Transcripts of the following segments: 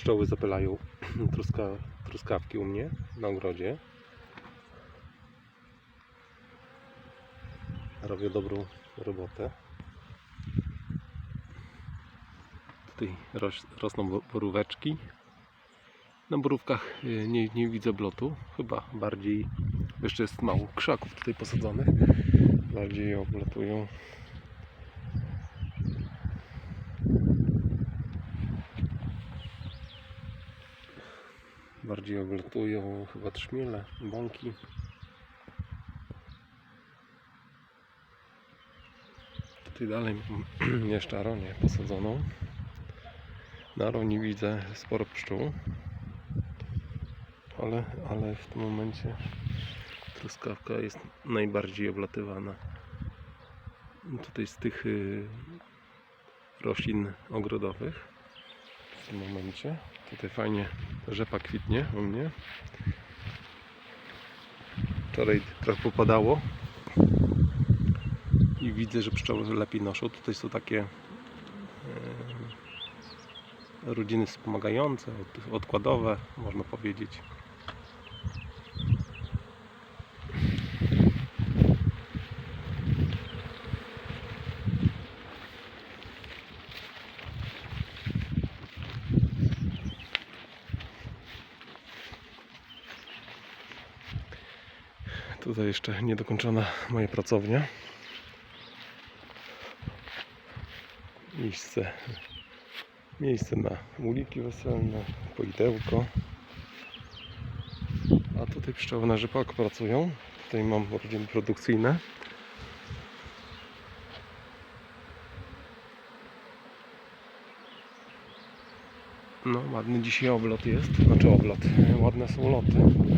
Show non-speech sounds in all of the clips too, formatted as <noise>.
Pszczoły zapylają <clears throat> truska, truskawki u mnie na ogrodzie. Robię dobrą robotę. Tutaj ros, rosną bo- boróweczki. Na borówkach y, nie, nie widzę blotu. Chyba bardziej, jeszcze jest mało krzaków tutaj posadzonych. Bardziej oblotują. Bardziej oblotują chyba trzmiele, bąki. Tutaj dalej <clears throat> jeszcze aronię posadzoną. Na aronii widzę sporo pszczół. Ale, ale w tym momencie truskawka jest najbardziej oblatywana. Tutaj z tych y, roślin ogrodowych w tym momencie. Tutaj fajnie rzepa kwitnie u mnie. Wczoraj trochę popadało i widzę, że pszczoły lepiej noszą. Tutaj są takie e, rodziny wspomagające, od, odkładowe, można powiedzieć. Tutaj jeszcze niedokończona moja pracownia. Miejsce, miejsce na muliki weselne, poidełko. A tutaj pszczoły na rzepaku pracują. Tutaj mam rodziny produkcyjne. No, ładny dzisiaj oblot jest. Znaczy oblot. Ładne są loty.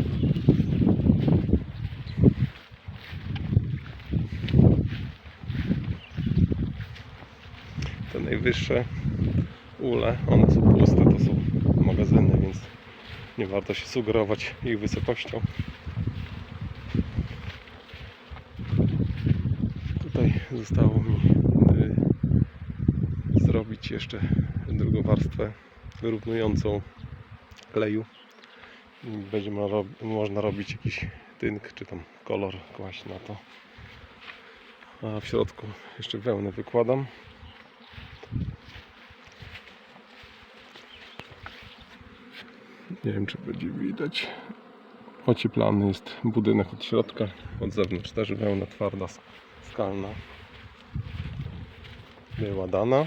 te najwyższe ule, one są puste, to są magazyny, więc nie warto się sugerować ich wysokością. Tutaj zostało mi y, zrobić jeszcze drugą warstwę wyrównującą kleju. Będzie można robić jakiś tynk, czy tam kolor kłaść na to. A w środku jeszcze wełnę wykładam. Nie wiem, czy będzie widać. Ocieplany jest budynek od środka, od zewnątrz też wełna twarda, sk- skalna. Była dana.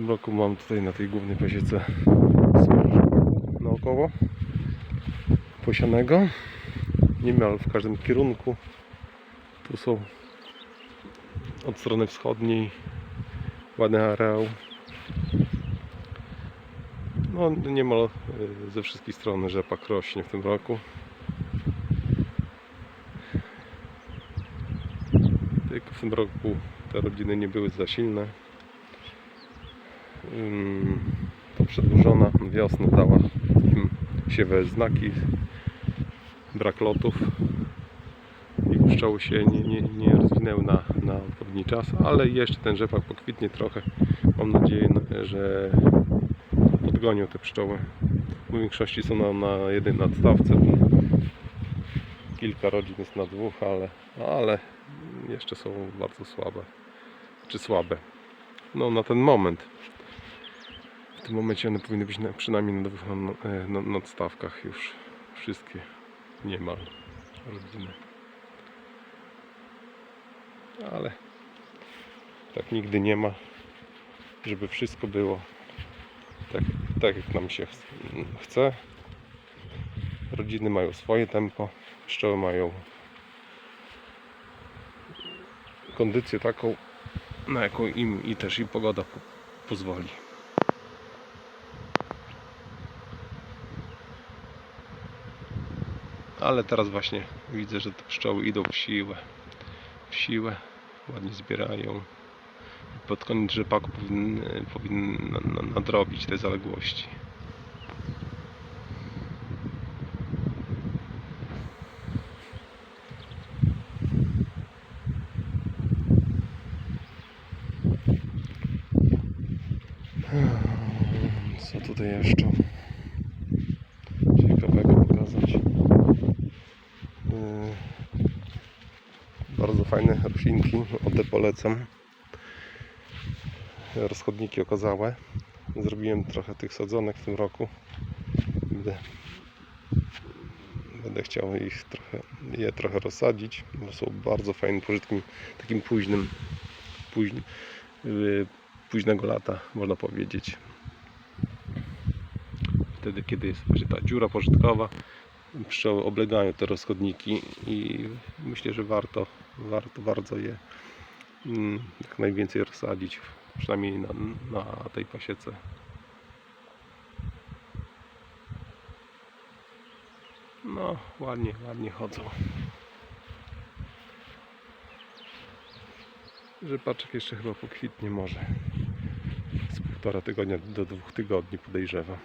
Tym roku mam tutaj na tej głównej pasiece naokoło posianego. Niemal w każdym kierunku. Tu są od strony wschodniej ładny areał. No niemal y, ze wszystkich stron rzepak rośnie w tym roku. Tylko w tym roku te rodziny nie były za silne. To przedłużona wiosna dała im siewe znaki, brak lotów i pszczoły się nie, nie, nie rozwinęły na, na odpowiedni czas, ale jeszcze ten rzepak pokwitnie trochę. Mam nadzieję, n- że podgonią te pszczoły. W większości są na, na jednej nadstawce. Kilka rodzin jest na dwóch, ale, ale jeszcze są bardzo słabe. Czy słabe. No na ten moment. W tym momencie one powinny być na, przynajmniej na na, nadstawkach już wszystkie niemal rodziny. Ale tak nigdy nie ma, żeby wszystko było tak, tak jak nam się ch- chce. Rodziny mają swoje tempo, pszczoły mają kondycję taką, na jaką im i też i pogoda po, pozwoli. Ale teraz właśnie widzę, że te pszczoły idą w siłę. W siłę, ładnie zbierają. Pod koniec rzepaku na- na- nadrobić te zaległości. Co tutaj jeszcze fajne roślinki, ode polecam. Rozchodniki okazałe. Zrobiłem trochę tych sadzonek w tym roku. Będę, będę chciał ich trochę, je trochę rozsadzić, bo są bardzo fajnym pożytkiem, takim późnym, późnym, późnego lata, można powiedzieć wtedy, kiedy jest właśnie ta dziura pożytkowa, pszczoły oblegają te rozchodniki i myślę, że warto, warto bardzo je mm, jak najwięcej rozsadzić, przynajmniej na, na tej pasiece. No, ładnie, ładnie chodzą. Rzepaczek jeszcze chyba pokwitnie może z półtora tygodnia do dwóch tygodni podejrzewam.